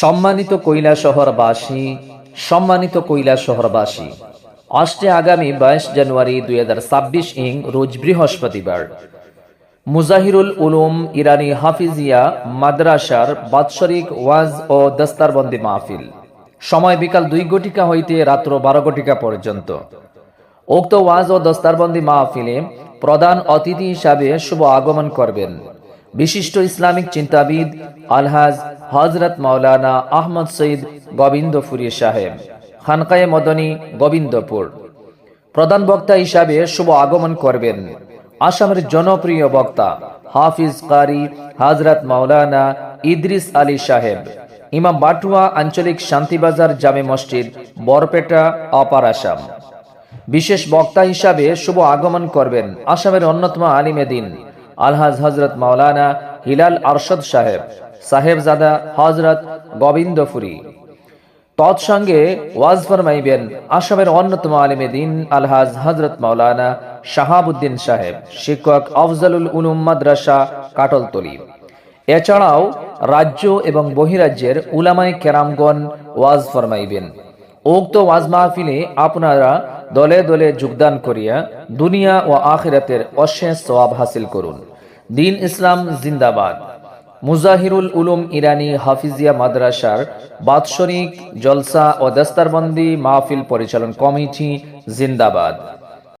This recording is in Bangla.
সম্মানিত কৈলা শহরবাসী সম্মানিত কৈলা শহরবাসী আসছে আগামী বাইশ জানুয়ারি দুই হাজার ছাব্বিশ ইং রোজ বৃহস্পতিবার। মুজাহিরুল উলুম ইরানি হাফিজিয়া মাদ্রাসার বাৎসরিক ওয়াজ ও দস্তারবন্দি মাহফিল। সময় বিকাল দুই ঘটিকা হইতে রাত্র বারো ঘটিকা পর্যন্ত। উক্ত ওয়াজ ও দস্তারবন্দি মাহফিলে প্রধান অতিথি হিসাবে শুভ আগমন করবেন। বিশিষ্ট ইসলামিক চিন্তাবিদ আলহাজ হজরত মাওলানা আহমদ সঈদ গোবিন্দপুরী সাহেব, খানকায়ে মদনী গোবিন্দপুর। প্রধান বক্তা হিসাবে শুভ আগমন করবেন আসামের জনপ্রিয় বক্তা হাফিজ কারি হজরত মাওলানা ইদ্রিস আলী সাহেব, ইমাম বাটুয়া আঞ্চলিক শান্তিবাজার জামে মসজিদ, বরপেটা, অপার আসাম। বিশেষ বক্তা হিসাবে শুভ আগমন করবেন আসামের অন্যতম আলিমেদিন আলহাজ হজরত মাওলানা হিলাল আরশদ সাহেব, সাহেবজাদা হজরত গোবিন্দপুরী। তৎসঙ্গে ওয়াজ ফরমাইবেন আসামের অন্যতম আলিমে দিন আলহাজ হজরত মাওলানা শাহাবুদ্দিন সাহেব, শিক্ষক আফজালুল উলুম মাদ্রাসা, কাটলতলি। এছাড়াও রাজ্য এবং বহিরাজ্যের উলামাই কেরামগণ ওয়াজ ফরমাইবেন। উক্ত ওয়াজ মাহফিলে আপনারা দলে দলে যোগদান করিয়া দুনিয়া ও আখিরাতের অশেষ সওয়াব হাসিল করুন। দিন ইসলাম জিন্দাবাদ। মুজাহিরুল উলুম ইরানি হাফিজিয়া মাদ্রাসার বাৎসরিক জলসা ও দস্তারবন্দি মাহফিল পরিচালন কমিটি জিন্দাবাদ।